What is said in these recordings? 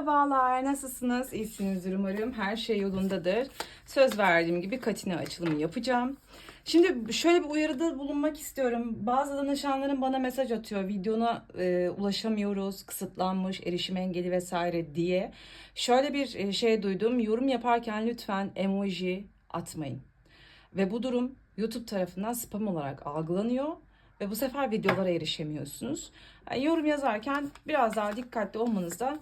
Merhabalar, nasılsınız? İyisinizdir umarım. Her şey yolundadır. Söz verdiğim gibi katine açılımı yapacağım. Şimdi şöyle bir uyarıda bulunmak istiyorum. Bazı danışanlarım bana mesaj atıyor. Videona e, ulaşamıyoruz, kısıtlanmış, erişim engeli vesaire diye. Şöyle bir e, şey duydum. Yorum yaparken lütfen emoji atmayın. Ve bu durum YouTube tarafından spam olarak algılanıyor ve bu sefer videolara erişemiyorsunuz. Yani yorum yazarken biraz daha dikkatli olmanızda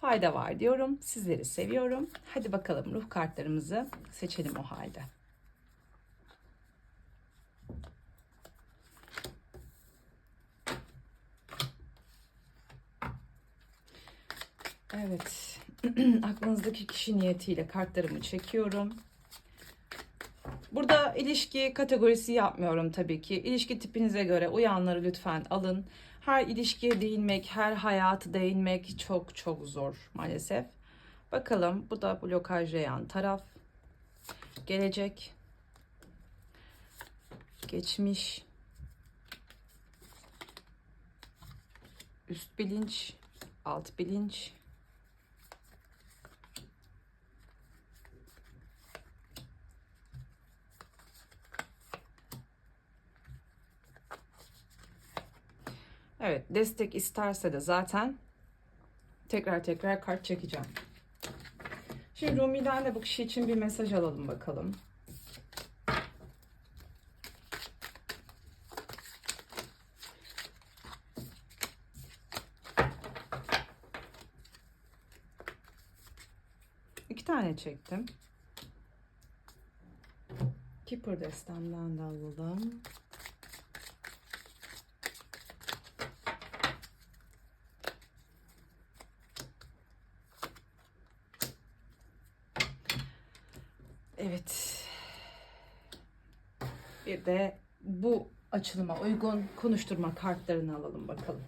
fayda var diyorum. Sizleri seviyorum. Hadi bakalım ruh kartlarımızı seçelim o halde. Evet. Aklınızdaki kişi niyetiyle kartlarımı çekiyorum. Burada ilişki kategorisi yapmıyorum tabii ki. İlişki tipinize göre uyanları lütfen alın. Her ilişkiye değinmek, her hayatı değinmek çok çok zor maalesef. Bakalım bu da blokajlayan taraf. Gelecek. Geçmiş. Üst bilinç, alt bilinç. Evet, destek isterse de zaten tekrar tekrar kart çekeceğim. Şimdi Rumi'den de bu kişi için bir mesaj alalım bakalım. İki tane çektim. Keeper destemden de alalım. Evet. Bir de bu açılıma uygun konuşturma kartlarını alalım bakalım.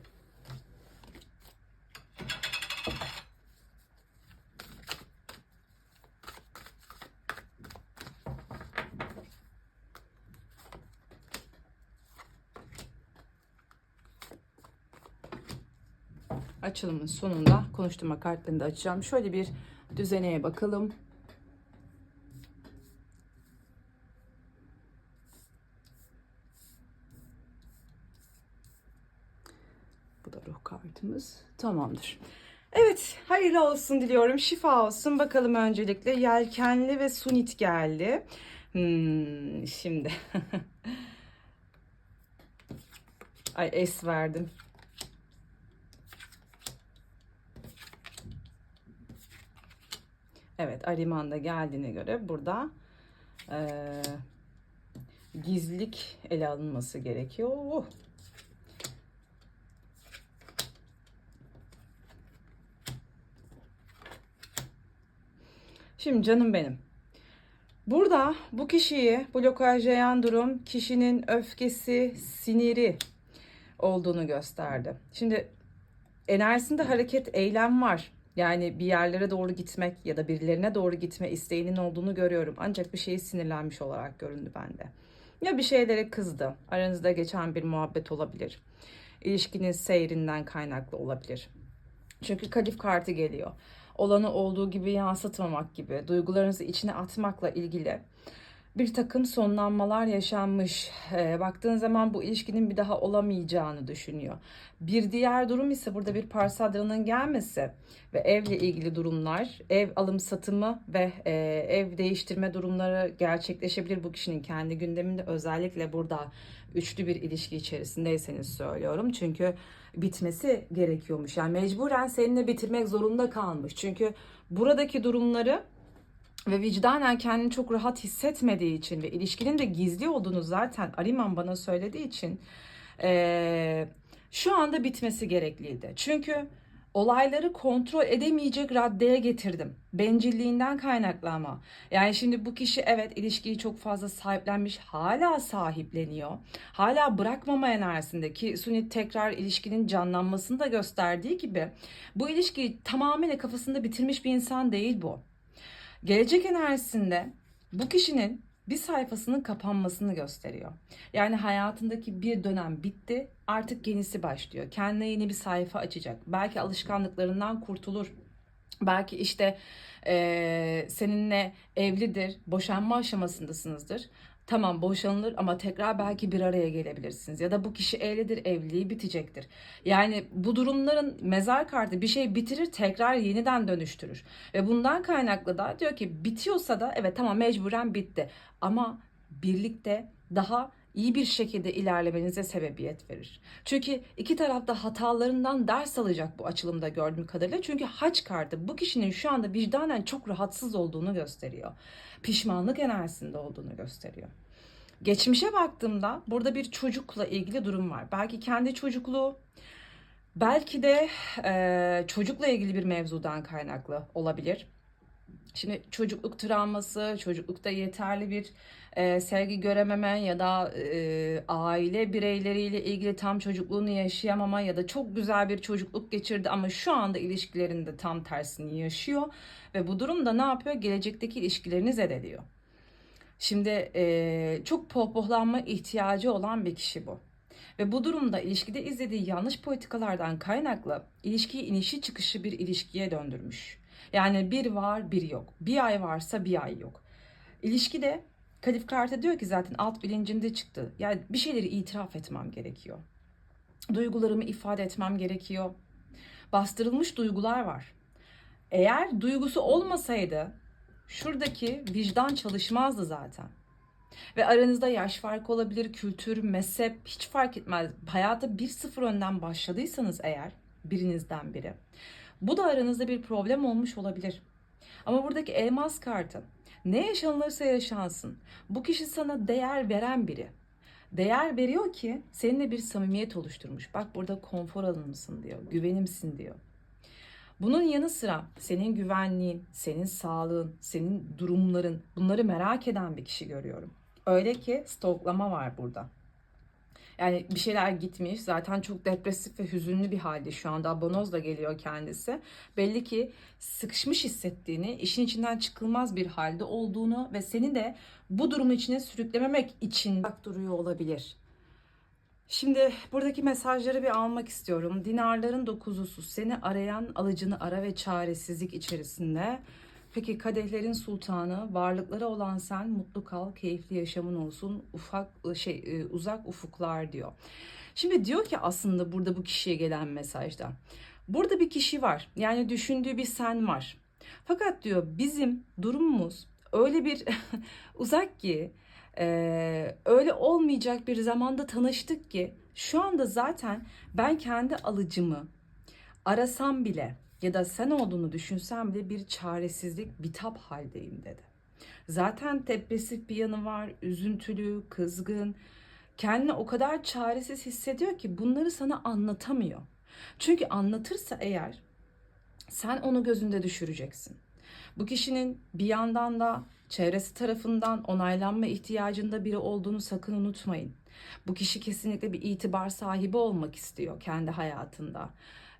Açılımın sonunda konuşturma kartlarını da açacağım. Şöyle bir düzeneye bakalım. Bu da ruh kartımız. Tamamdır. Evet, hayırlı olsun diliyorum. Şifa olsun. Bakalım öncelikle yelkenli ve sunit geldi. Hmm, şimdi. Ay es verdim. Evet, Ariman da geldiğine göre burada eee, gizlilik ele alınması gerekiyor. Oh. Şimdi canım benim. Burada bu kişiyi blokajlayan durum kişinin öfkesi, siniri olduğunu gösterdi. Şimdi enerjisinde hareket, eylem var. Yani bir yerlere doğru gitmek ya da birilerine doğru gitme isteğinin olduğunu görüyorum. Ancak bir şeye sinirlenmiş olarak göründü bende. Ya bir şeylere kızdı. Aranızda geçen bir muhabbet olabilir. İlişkinin seyrinden kaynaklı olabilir. Çünkü kadif kartı geliyor. Olanı olduğu gibi yansıtmamak gibi, duygularınızı içine atmakla ilgili bir takım sonlanmalar yaşanmış. Ee, baktığın zaman bu ilişkinin bir daha olamayacağını düşünüyor. Bir diğer durum ise burada bir parsadranın gelmesi ve evle ilgili durumlar, ev alım satımı ve e, ev değiştirme durumları gerçekleşebilir bu kişinin kendi gündeminde özellikle burada üçlü bir ilişki içerisindeyseniz söylüyorum. Çünkü bitmesi gerekiyormuş. Yani mecburen seninle bitirmek zorunda kalmış. Çünkü buradaki durumları ve vicdanen kendini çok rahat hissetmediği için ve ilişkinin de gizli olduğunu zaten Ariman bana söylediği için eee, şu anda bitmesi gerekliydi. Çünkü olayları kontrol edemeyecek raddeye getirdim. Bencilliğinden kaynaklı ama. Yani şimdi bu kişi evet ilişkiyi çok fazla sahiplenmiş, hala sahipleniyor. Hala bırakmama enerjisinde ki Sunit tekrar ilişkinin canlanmasını da gösterdiği gibi bu ilişkiyi tamamen kafasında bitirmiş bir insan değil bu. Gelecek enerjisinde bu kişinin bir sayfasının kapanmasını gösteriyor. Yani hayatındaki bir dönem bitti, artık yenisi başlıyor. Kendine yeni bir sayfa açacak. Belki alışkanlıklarından kurtulur. Belki işte eee, seninle evlidir, boşanma aşamasındasınızdır. Tamam boşanılır ama tekrar belki bir araya gelebilirsiniz. Ya da bu kişi evlidir, evliliği bitecektir. Yani bu durumların mezar kartı bir şey bitirir, tekrar yeniden dönüştürür. Ve bundan kaynaklı da diyor ki bitiyorsa da evet tamam mecburen bitti. Ama birlikte daha iyi bir şekilde ilerlemenize sebebiyet verir. Çünkü iki tarafta hatalarından ders alacak bu açılımda gördüğüm kadarıyla. Çünkü haç kartı bu kişinin şu anda vicdanen çok rahatsız olduğunu gösteriyor. Pişmanlık enerjisinde olduğunu gösteriyor. Geçmişe baktığımda burada bir çocukla ilgili durum var. Belki kendi çocukluğu, belki de eee, çocukla ilgili bir mevzudan kaynaklı olabilir. Şimdi çocukluk travması, çocuklukta yeterli bir e, sevgi görememe ya da e, aile bireyleriyle ilgili tam çocukluğunu yaşayamama ya da çok güzel bir çocukluk geçirdi ama şu anda ilişkilerinde tam tersini yaşıyor ve bu durumda ne yapıyor? Gelecekteki ilişkilerini zedeliyor. Şimdi e, çok pohpohlanma ihtiyacı olan bir kişi bu. Ve bu durumda ilişkide izlediği yanlış politikalardan kaynaklı ilişkiyi inişi çıkışı bir ilişkiye döndürmüş. Yani bir var bir yok. Bir ay varsa bir ay yok. İlişkide Kadif Kart'a diyor ki zaten alt bilincinde çıktı. Yani bir şeyleri itiraf etmem gerekiyor. Duygularımı ifade etmem gerekiyor. Bastırılmış duygular var. Eğer duygusu olmasaydı şuradaki vicdan çalışmazdı zaten. Ve aranızda yaş farkı olabilir, kültür, mezhep hiç fark etmez. Hayata bir sıfır önden başladıysanız eğer birinizden biri. Bu da aranızda bir problem olmuş olabilir. Ama buradaki elmas kartı ne yaşanılırsa yaşansın. Bu kişi sana değer veren biri. Değer veriyor ki seninle bir samimiyet oluşturmuş. Bak burada konfor alanımsın diyor, güvenimsin diyor. Bunun yanı sıra senin güvenliğin, senin sağlığın, senin durumların bunları merak eden bir kişi görüyorum. Öyle ki stoklama var burada. Yani bir şeyler gitmiş. Zaten çok depresif ve hüzünlü bir halde şu anda. Abonozla geliyor kendisi. Belli ki sıkışmış hissettiğini, işin içinden çıkılmaz bir halde olduğunu ve seni de bu durumun içine sürüklememek için duruyor olabilir. Şimdi buradaki mesajları bir almak istiyorum. Dinarların dokuzusu seni arayan alıcını ara ve çaresizlik içerisinde. Peki kadehlerin sultanı, varlıklara olan sen mutlu kal, keyifli yaşamın olsun, ufak şey e, uzak ufuklar diyor. Şimdi diyor ki aslında burada bu kişiye gelen mesajda. Burada bir kişi var. Yani düşündüğü bir sen var. Fakat diyor bizim durumumuz öyle bir uzak ki e, öyle olmayacak bir zamanda tanıştık ki şu anda zaten ben kendi alıcımı arasam bile ya da sen olduğunu düşünsem bile bir çaresizlik, bitap haldeyim dedi. Zaten depresif bir yanı var, üzüntülü, kızgın. Kendini o kadar çaresiz hissediyor ki bunları sana anlatamıyor. Çünkü anlatırsa eğer sen onu gözünde düşüreceksin. Bu kişinin bir yandan da çevresi tarafından onaylanma ihtiyacında biri olduğunu sakın unutmayın. Bu kişi kesinlikle bir itibar sahibi olmak istiyor kendi hayatında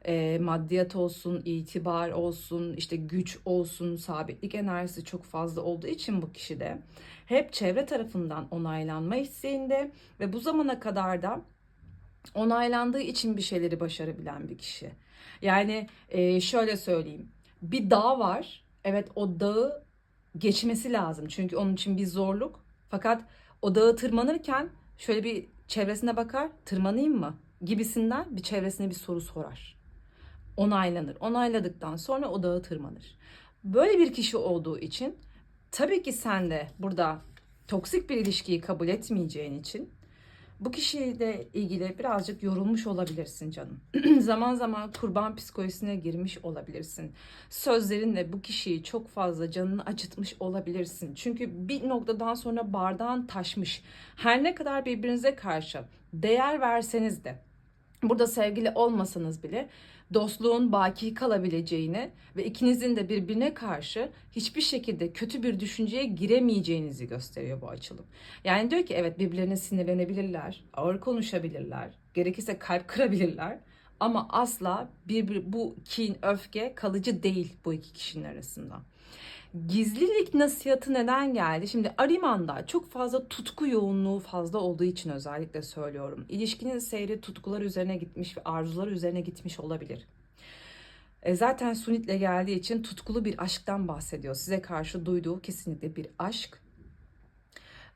e, maddiyat olsun, itibar olsun, işte güç olsun, sabitlik enerjisi çok fazla olduğu için bu kişide hep çevre tarafından onaylanma isteğinde ve bu zamana kadar da onaylandığı için bir şeyleri başarabilen bir kişi. Yani e, şöyle söyleyeyim, bir dağ var, evet o dağı geçmesi lazım çünkü onun için bir zorluk. Fakat o dağı tırmanırken şöyle bir çevresine bakar, tırmanayım mı gibisinden bir çevresine bir soru sorar onaylanır. Onayladıktan sonra o dağı tırmanır. Böyle bir kişi olduğu için tabii ki sen de burada toksik bir ilişkiyi kabul etmeyeceğin için bu kişiyle ilgili birazcık yorulmuş olabilirsin canım. zaman zaman kurban psikolojisine girmiş olabilirsin. Sözlerinle bu kişiyi çok fazla canını acıtmış olabilirsin. Çünkü bir noktadan sonra bardağın taşmış. Her ne kadar birbirinize karşı değer verseniz de burada sevgili olmasanız bile dostluğun baki kalabileceğini ve ikinizin de birbirine karşı hiçbir şekilde kötü bir düşünceye giremeyeceğinizi gösteriyor bu açılım. Yani diyor ki evet birbirlerine sinirlenebilirler, ağır konuşabilirler, gerekirse kalp kırabilirler ama asla bir, bu kin, öfke kalıcı değil bu iki kişinin arasında. Gizlilik nasihatı neden geldi? Şimdi Ariman'da çok fazla tutku yoğunluğu fazla olduğu için özellikle söylüyorum. İlişkinin seyri tutkular üzerine gitmiş ve arzular üzerine gitmiş olabilir. E, zaten Sunit'le geldiği için tutkulu bir aşktan bahsediyor. Size karşı duyduğu kesinlikle bir aşk.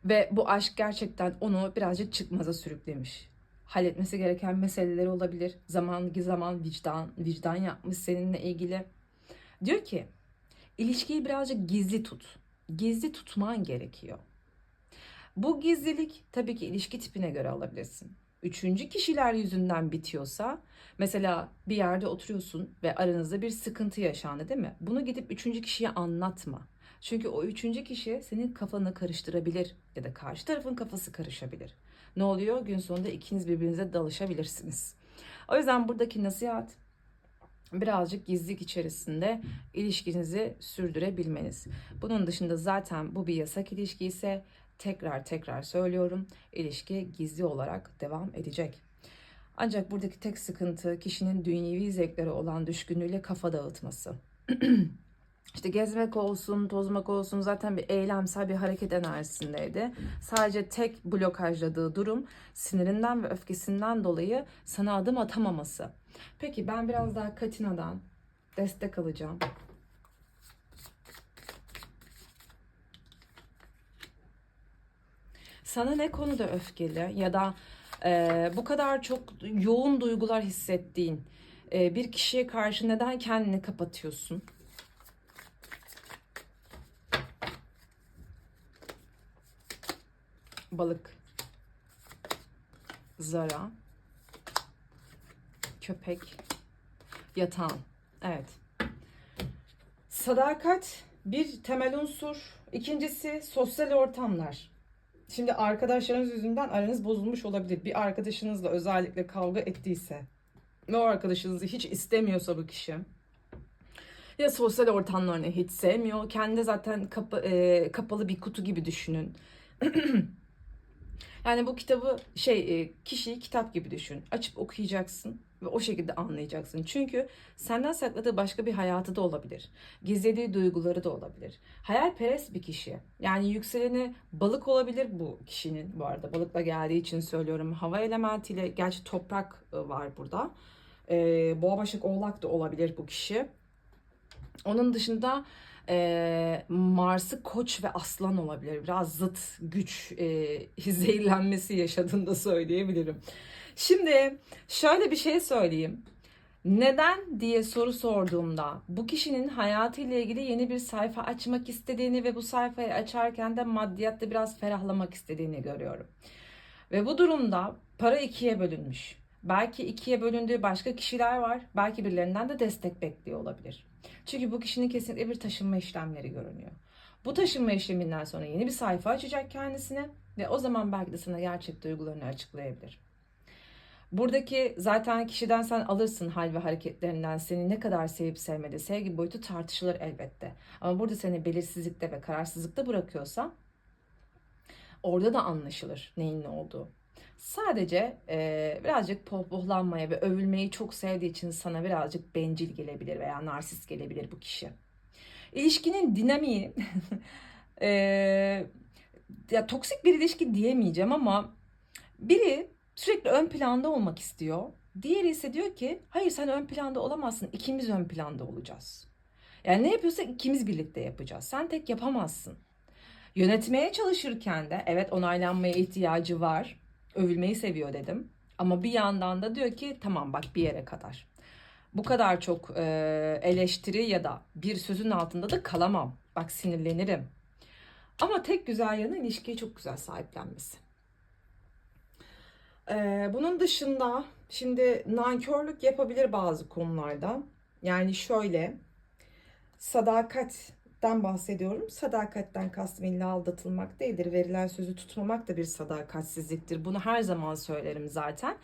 Ve bu aşk gerçekten onu birazcık çıkmaza sürüklemiş. Halletmesi gereken meseleleri olabilir. Zaman zaman vicdan, vicdan yapmış seninle ilgili. Diyor ki ilişkiyi birazcık gizli tut. Gizli tutman gerekiyor. Bu gizlilik tabii ki ilişki tipine göre alabilirsin. Üçüncü kişiler yüzünden bitiyorsa mesela bir yerde oturuyorsun ve aranızda bir sıkıntı yaşandı değil mi? Bunu gidip üçüncü kişiye anlatma. Çünkü o üçüncü kişi senin kafanı karıştırabilir ya da karşı tarafın kafası karışabilir. Ne oluyor? Gün sonunda ikiniz birbirinize dalışabilirsiniz. O yüzden buradaki nasihat birazcık gizlilik içerisinde ilişkinizi sürdürebilmeniz. Bunun dışında zaten bu bir yasak ilişki ise tekrar tekrar söylüyorum ilişki gizli olarak devam edecek. Ancak buradaki tek sıkıntı kişinin dünyevi zevklere olan düşkünlüğüyle kafa dağıtması. İşte gezmek olsun, tozmak olsun zaten bir eylemsel bir hareket enerjisindeydi. Sadece tek blokajladığı durum sinirinden ve öfkesinden dolayı sana adım atamaması. Peki ben biraz daha Katina'dan destek alacağım. Sana ne konuda öfkeli ya da e, bu kadar çok yoğun duygular hissettiğin e, bir kişiye karşı neden kendini kapatıyorsun? Balık, zara, köpek, yatağın. Evet. Sadakat bir temel unsur. İkincisi sosyal ortamlar. Şimdi arkadaşlarınız yüzünden aranız bozulmuş olabilir. Bir arkadaşınızla özellikle kavga ettiyse ve o arkadaşınızı hiç istemiyorsa bu kişi ya sosyal ortamlarını hiç sevmiyor. Kendi zaten kapa- e, kapalı bir kutu gibi düşünün. yani bu kitabı şey e, kişiyi kitap gibi düşün. Açıp okuyacaksın ve o şekilde anlayacaksın. Çünkü senden sakladığı başka bir hayatı da olabilir. Gizlediği duyguları da olabilir. Hayalperest bir kişi. Yani yükseleni balık olabilir bu kişinin bu arada. Balıkla geldiği için söylüyorum. Hava elementiyle gerçi toprak e, var burada. Ee, Boğa Başak Oğlak da olabilir bu kişi. Onun dışında e, Mars'ı koç ve aslan olabilir. Biraz zıt güç e, zehirlenmesi yaşadığını da söyleyebilirim. Şimdi şöyle bir şey söyleyeyim. Neden diye soru sorduğumda bu kişinin hayatıyla ilgili yeni bir sayfa açmak istediğini ve bu sayfayı açarken de maddiyatta biraz ferahlamak istediğini görüyorum. Ve bu durumda para ikiye bölünmüş. Belki ikiye bölündüğü başka kişiler var. Belki birilerinden de destek bekliyor olabilir. Çünkü bu kişinin kesinlikle bir taşınma işlemleri görünüyor. Bu taşınma işleminden sonra yeni bir sayfa açacak kendisine ve o zaman belki de sana gerçek duygularını açıklayabilir. Buradaki zaten kişiden sen alırsın hal ve hareketlerinden seni ne kadar sevip sevmedi. Sevgi boyutu tartışılır elbette. Ama burada seni belirsizlikte ve kararsızlıkta bırakıyorsa orada da anlaşılır neyin ne olduğu. Sadece e, birazcık pohpohlanmaya ve övülmeyi çok sevdiği için sana birazcık bencil gelebilir veya narsist gelebilir bu kişi. İlişkinin dinamiği e, ya toksik bir ilişki diyemeyeceğim ama biri sürekli ön planda olmak istiyor. Diğeri ise diyor ki hayır sen ön planda olamazsın ikimiz ön planda olacağız. Yani ne yapıyorsak ikimiz birlikte yapacağız. Sen tek yapamazsın. Yönetmeye çalışırken de evet onaylanmaya ihtiyacı var övülmeyi seviyor dedim. Ama bir yandan da diyor ki tamam bak bir yere kadar. Bu kadar çok e, eleştiri ya da bir sözün altında da kalamam. Bak sinirlenirim. Ama tek güzel yanı ilişkiyi çok güzel sahiplenmesi. E, bunun dışında şimdi nankörlük yapabilir bazı konularda. Yani şöyle sadakat sadakatten bahsediyorum. Sadakatten kastım illa aldatılmak değildir. Verilen sözü tutmamak da bir sadakatsizliktir. Bunu her zaman söylerim zaten.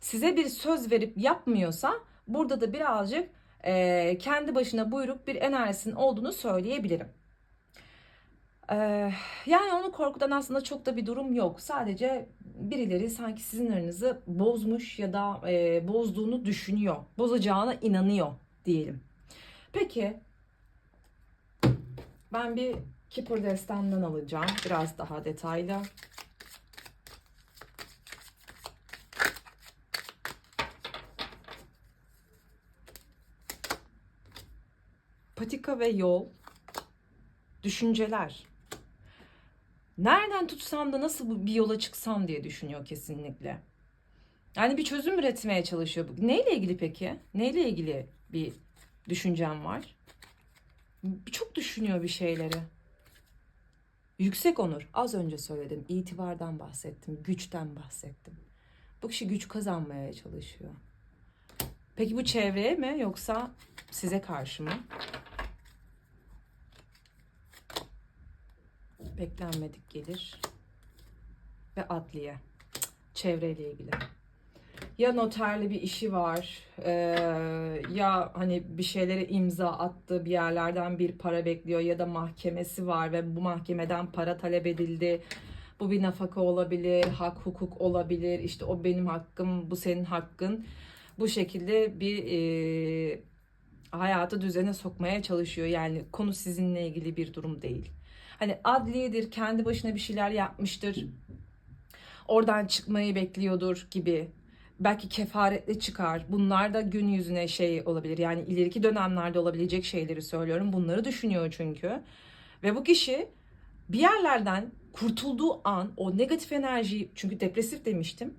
Size bir söz verip yapmıyorsa burada da birazcık e, kendi başına buyruk bir enerjisinin olduğunu söyleyebilirim. Ee, yani onu korkudan aslında çok da bir durum yok. Sadece birileri sanki sizin aranızı bozmuş ya da e, bozduğunu düşünüyor. Bozacağına inanıyor diyelim. Peki ben bir Kipur destandan alacağım. Biraz daha detaylı. nafaka ve yol, düşünceler. Nereden tutsam da nasıl bir yola çıksam diye düşünüyor kesinlikle. Yani bir çözüm üretmeye çalışıyor. Neyle ilgili peki? Neyle ilgili bir düşüncem var? Çok düşünüyor bir şeyleri. Yüksek onur. Az önce söyledim. İtibardan bahsettim. Güçten bahsettim. Bu kişi güç kazanmaya çalışıyor. Peki bu çevreye mi yoksa size karşı mı? Beklenmedik gelir. Ve adliye. Çevreyle ilgili. Ya noterli bir işi var eee, ya hani bir şeylere imza attı bir yerlerden bir para bekliyor ya da mahkemesi var ve bu mahkemeden para talep edildi. Bu bir nafaka olabilir, hak hukuk olabilir. İşte o benim hakkım, bu senin hakkın. Bu şekilde bir eee hayatı düzene sokmaya çalışıyor. Yani konu sizinle ilgili bir durum değil. Hani adliyedir, kendi başına bir şeyler yapmıştır. Oradan çıkmayı bekliyordur gibi. Belki kefaretle çıkar. Bunlar da gün yüzüne şey olabilir. Yani ileriki dönemlerde olabilecek şeyleri söylüyorum. Bunları düşünüyor çünkü. Ve bu kişi bir yerlerden kurtulduğu an o negatif enerjiyi çünkü depresif demiştim.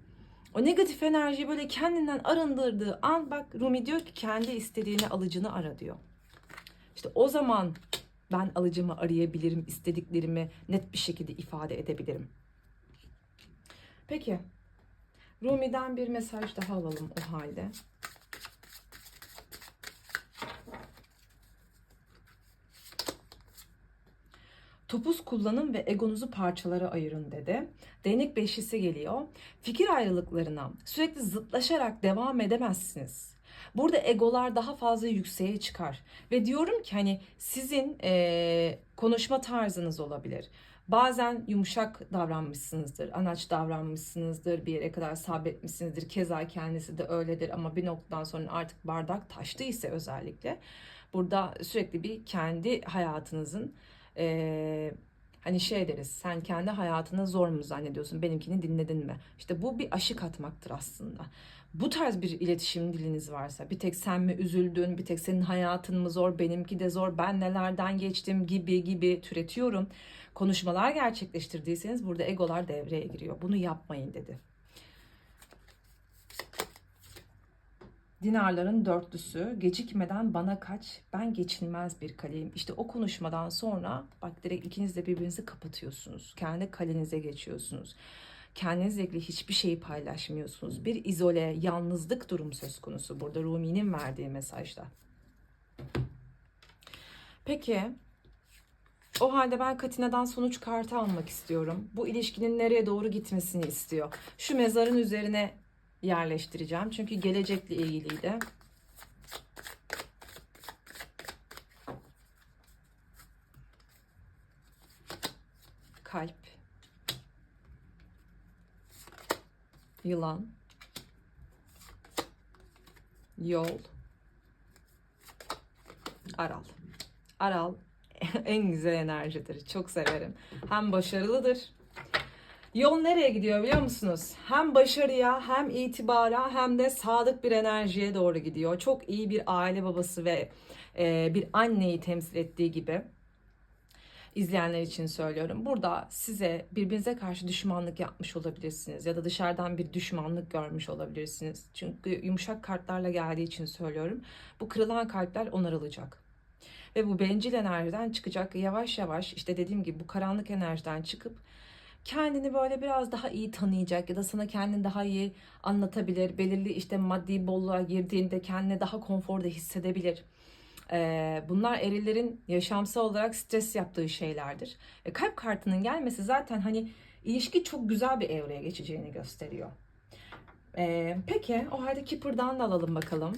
O negatif enerjiyi böyle kendinden arındırdığı an bak Rumi diyor ki kendi istediğini alıcını ara diyor. İşte o zaman ben alıcımı arayabilirim, istediklerimi net bir şekilde ifade edebilirim. Peki. Rumi'den bir mesaj daha alalım o halde. Topuz kullanın ve egonuzu parçalara ayırın dedi. Değnek beşlisi geliyor. Fikir ayrılıklarına sürekli zıtlaşarak devam edemezsiniz. Burada egolar daha fazla yükseğe çıkar. Ve diyorum ki hani sizin eee, konuşma tarzınız olabilir. Bazen yumuşak davranmışsınızdır, anaç davranmışsınızdır, bir yere kadar sabretmişsinizdir. Keza kendisi de öyledir ama bir noktadan sonra artık bardak taştı ise özellikle burada sürekli bir kendi hayatınızın eee, hani şey deriz sen kendi hayatını zor mu zannediyorsun benimkini dinledin mi? İşte bu bir aşık atmaktır aslında. Bu tarz bir iletişim diliniz varsa bir tek sen mi üzüldün, bir tek senin hayatın mı zor, benimki de zor, ben nelerden geçtim gibi gibi türetiyorum. Konuşmalar gerçekleştirdiyseniz burada egolar devreye giriyor. Bunu yapmayın dedi. Dinarların dörtlüsü gecikmeden bana kaç ben geçilmez bir kaleyim. İşte o konuşmadan sonra bak direkt ikiniz de birbirinizi kapatıyorsunuz. Kendi kalenize geçiyorsunuz. Kendinizle ilgili hiçbir şeyi paylaşmıyorsunuz. Bir izole, yalnızlık durum söz konusu burada Rumi'nin verdiği mesajda. Peki o halde ben Katina'dan sonuç kartı almak istiyorum. Bu ilişkinin nereye doğru gitmesini istiyor. Şu mezarın üzerine yerleştireceğim. Çünkü gelecekle ilgiliydi. Kalp. Yılan. Yol. Aral. Aral en güzel enerjidir. Çok severim. Hem başarılıdır. Yol nereye gidiyor biliyor musunuz? Hem başarıya, hem itibara, hem de sadık bir enerjiye doğru gidiyor. Çok iyi bir aile babası ve e, bir anneyi temsil ettiği gibi. İzleyenler için söylüyorum. Burada size birbirinize karşı düşmanlık yapmış olabilirsiniz ya da dışarıdan bir düşmanlık görmüş olabilirsiniz. Çünkü yumuşak kartlarla geldiği için söylüyorum. Bu kırılan kalpler onarılacak. Ve bu bencil enerjiden çıkacak yavaş yavaş işte dediğim gibi bu karanlık enerjiden çıkıp kendini böyle biraz daha iyi tanıyacak ya da sana kendini daha iyi anlatabilir. Belirli işte maddi bolluğa girdiğinde kendini daha konforda hissedebilir. Bunlar erillerin yaşamsal olarak stres yaptığı şeylerdir. E, kalp kartının gelmesi zaten hani ilişki çok güzel bir evreye geçeceğini gösteriyor. Ee, peki o halde Kipper'dan da alalım bakalım.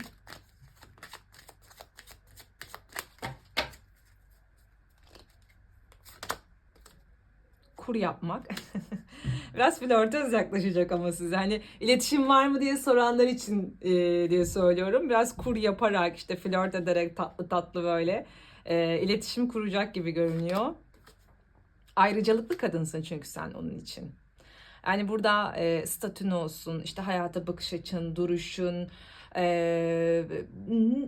kur yapmak. Biraz flörtöz yaklaşacak ama size. Hani iletişim var mı diye soranlar için e, diye söylüyorum. Biraz kur yaparak işte flört ederek tatlı tatlı böyle e, iletişim kuracak gibi görünüyor. Ayrıcalıklı kadınsın çünkü sen onun için. Yani burada e, statün olsun, işte hayata bakış açın, duruşun, e,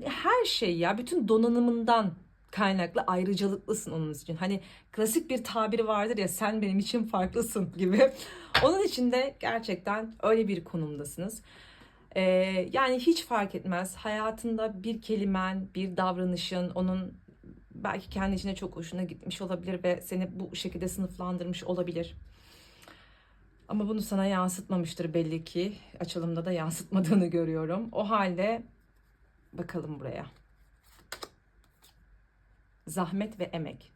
her şey ya bütün donanımından kaynaklı ayrıcalıklısın onun için. Hani klasik bir tabiri vardır ya sen benim için farklısın gibi. Onun için de gerçekten öyle bir konumdasınız. Ee, yani hiç fark etmez. Hayatında bir kelimen, bir davranışın onun belki kendi içine çok hoşuna gitmiş olabilir ve seni bu şekilde sınıflandırmış olabilir. Ama bunu sana yansıtmamıştır belli ki. Açılımda da yansıtmadığını görüyorum. O halde bakalım buraya. Zahmet ve emek.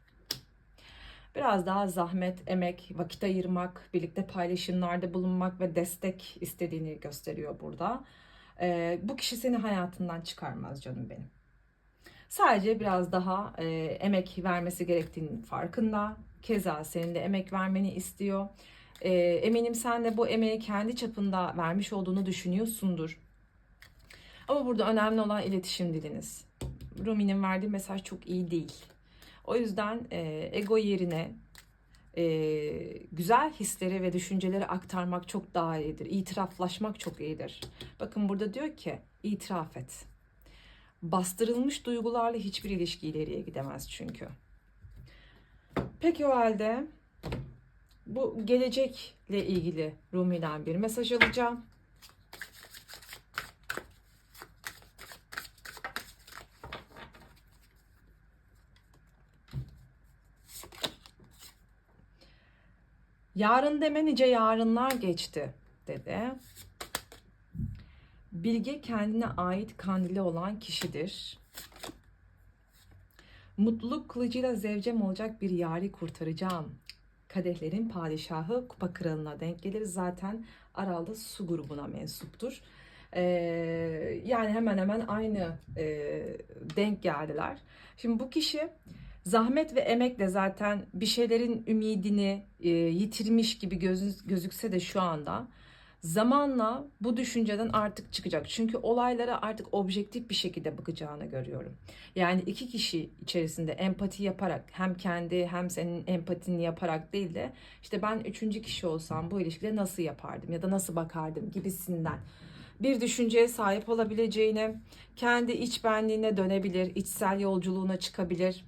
Biraz daha zahmet, emek, vakit ayırmak, birlikte paylaşımlarda bulunmak ve destek istediğini gösteriyor burada. Ee, bu kişi seni hayatından çıkarmaz canım benim. Sadece biraz daha e, emek vermesi gerektiğinin farkında. Keza senin de emek vermeni istiyor. E, eminim sen de bu emeği kendi çapında vermiş olduğunu düşünüyorsundur. Ama burada önemli olan iletişim diliniz. Rumi'nin verdiği mesaj çok iyi değil. O yüzden e, ego yerine e, güzel hisleri ve düşünceleri aktarmak çok daha iyidir. İtiraflaşmak çok iyidir. Bakın burada diyor ki itiraf et. Bastırılmış duygularla hiçbir ilişki ileriye gidemez çünkü. Peki o halde bu gelecekle ilgili Rumi'den bir mesaj alacağım. Yarın deme nice yarınlar geçti dedi. Bilge kendine ait kandili olan kişidir. Mutluluk kılıcıyla zevcem olacak bir yari kurtaracağım. Kadehlerin padişahı kupa kralına denk gelir. Zaten Aral'da su grubuna mensuptur. Ee, yani hemen hemen aynı e, denk geldiler. Şimdi bu kişi zahmet ve emekle zaten bir şeylerin ümidini e, yitirmiş gibi göz, gözükse de şu anda zamanla bu düşünceden artık çıkacak. Çünkü olaylara artık objektif bir şekilde bakacağını görüyorum. Yani iki kişi içerisinde empati yaparak hem kendi hem senin empatini yaparak değil de işte ben üçüncü kişi olsam bu ilişkide nasıl yapardım ya da nasıl bakardım gibisinden bir düşünceye sahip olabileceğini, kendi iç benliğine dönebilir, içsel yolculuğuna çıkabilir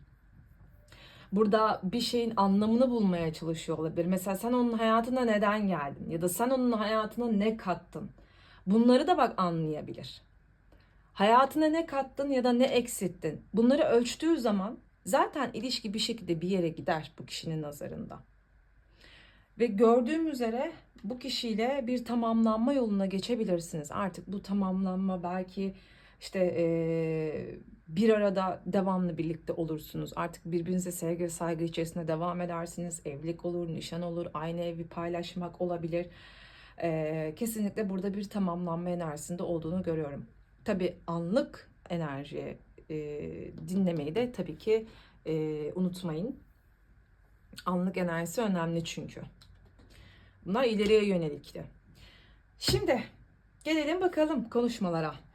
burada bir şeyin anlamını bulmaya çalışıyor olabilir. Mesela sen onun hayatına neden geldin ya da sen onun hayatına ne kattın? Bunları da bak anlayabilir. Hayatına ne kattın ya da ne eksilttin? Bunları ölçtüğü zaman zaten ilişki bir şekilde bir yere gider bu kişinin nazarında. Ve gördüğüm üzere bu kişiyle bir tamamlanma yoluna geçebilirsiniz. Artık bu tamamlanma belki işte ee, bir arada devamlı birlikte olursunuz. Artık birbirinize sevgi ve saygı içerisinde devam edersiniz. Evlilik olur, nişan olur, aynı evi paylaşmak olabilir. Ee, kesinlikle burada bir tamamlanma enerjisinde olduğunu görüyorum. Tabii anlık enerjiyi e, dinlemeyi de tabii ki e, unutmayın. Anlık enerjisi önemli çünkü. Bunlar ileriye yönelikti. Şimdi gelelim bakalım konuşmalara.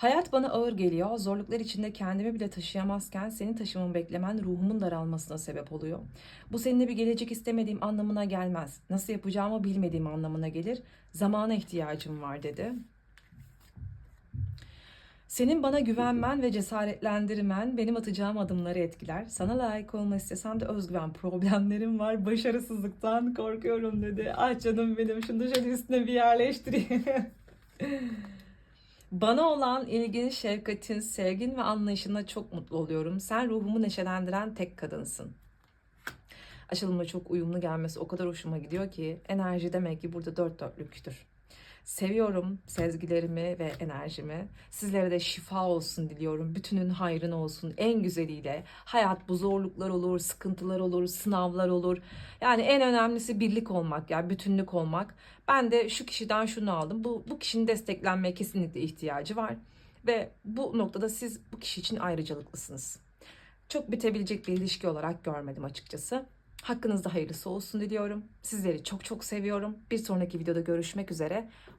Hayat bana ağır geliyor. Zorluklar içinde kendimi bile taşıyamazken senin taşımamı beklemen ruhumun daralmasına sebep oluyor. Bu seninle bir gelecek istemediğim anlamına gelmez. Nasıl yapacağımı bilmediğim anlamına gelir. Zamana ihtiyacım var dedi. Senin bana güvenmen ve cesaretlendirmen benim atacağım adımları etkiler. Sana layık olma istesem de özgüven problemlerim var. Başarısızlıktan korkuyorum dedi. Ah canım benim şunu şöyle üstüne bir yerleştireyim. Bana olan ilgin, şefkatin, sevgin ve anlayışına çok mutlu oluyorum. Sen ruhumu neşelendiren tek kadınsın. Açılımla çok uyumlu gelmesi o kadar hoşuma gidiyor ki enerji demek ki burada dört dörtlüktür. Seviyorum sezgilerimi ve enerjimi. Sizlere de şifa olsun diliyorum. Bütünün hayrına olsun en güzeliyle. Hayat bu zorluklar olur, sıkıntılar olur, sınavlar olur. Yani en önemlisi birlik olmak ya, bütünlük olmak. Ben de şu kişiden şunu aldım. Bu, bu kişinin desteklenmeye kesinlikle ihtiyacı var. Ve bu noktada siz bu kişi için ayrıcalıklısınız. Çok bitebilecek bir ilişki olarak görmedim açıkçası. Hakkınızda hayırlısı olsun diliyorum. Sizleri çok çok seviyorum. Bir sonraki videoda görüşmek üzere.